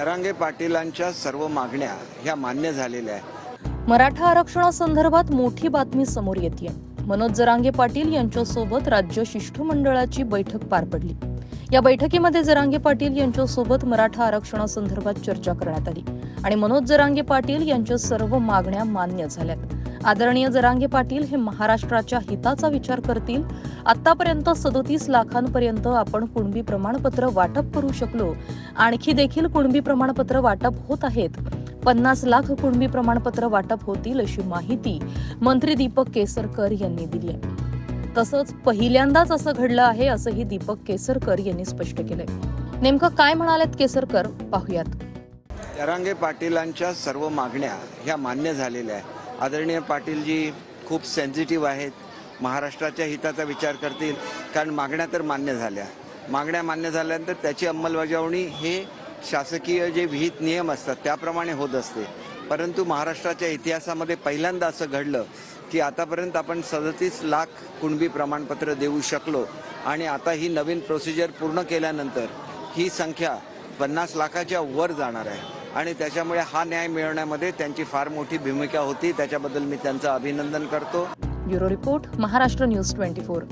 जरांगे पाटीलांच्या सर्व मागण्या ह्या मान्य झालेल्या आहेत. मराठा आरक्षणासंदर्भात मोठी बातमी समोर येते मनोज जरांगे पाटील यांच्यासोबत राज्य शिष्टमंडळाची बैठक पार पडली. या बैठकीमध्ये जरांगे पाटील यांच्यासोबत मराठा आरक्षणासंदर्भात चर्चा करण्यात आली आणि मनोज जरांगे पाटील यांच्या सर्व मागण्या मान्य झाल्यात. आदरणीय जरांगे पाटील हे महाराष्ट्राच्या हिताचा विचार करतील. आतापर्यंत सदोतीस लाखांपर्यंत आपण कुणबी प्रमाणपत्र वाटप करू शकलो. आणखी देखील कुणबी प्रमाणपत्र वाटप होत आहेत. पन्नास लाख कुणबी प्रमाणपत्र वाटप होतील अशी माहिती मंत्री दीपक केसरकर यांनी दिली आहे. तसंच पहिल्यांदाच असं घडलं आहे असंही दीपक केसरकर यांनी स्पष्ट केलंय. नेमकं काय म्हणालेत केसरकर? पाहूयात. जरांगे पाटीलांच्या सर्व मागण्या ह्या मान्य झालेल्या आहेत. आदरणीय पाटीलजी खूप सेन्सिटिव्ह आहेत. महाराष्ट्राच्या हिताचा विचार करतील. कारण मागण्या तर मान्य झाल्या. मागण्या मान्य झाल्यानंतर त्याची अंमलबजावणी हे शासकीय जे विहित नियम असतात त्याप्रमाणे होत असते. परंतु महाराष्ट्राच्या इतिहासामध्ये पहिल्यांदा असं घडलं की आतापर्यंत आपण सदतीस लाख कुणबी प्रमाणपत्र देऊ शकलो आणि आता ही नवीन प्रोसिजर पूर्ण केल्यानंतर ही संख्या पन्नास लाखाच्या वर जाणार आहे. आणि त्याच्यामुळे हा न्याय मिळवण्यामध्ये त्यांची फार मोठी भूमिका होती. त्याच्याबद्दल मी त्यांचं अभिनंदन करतो. Bureau report Maharashtra news twenty four.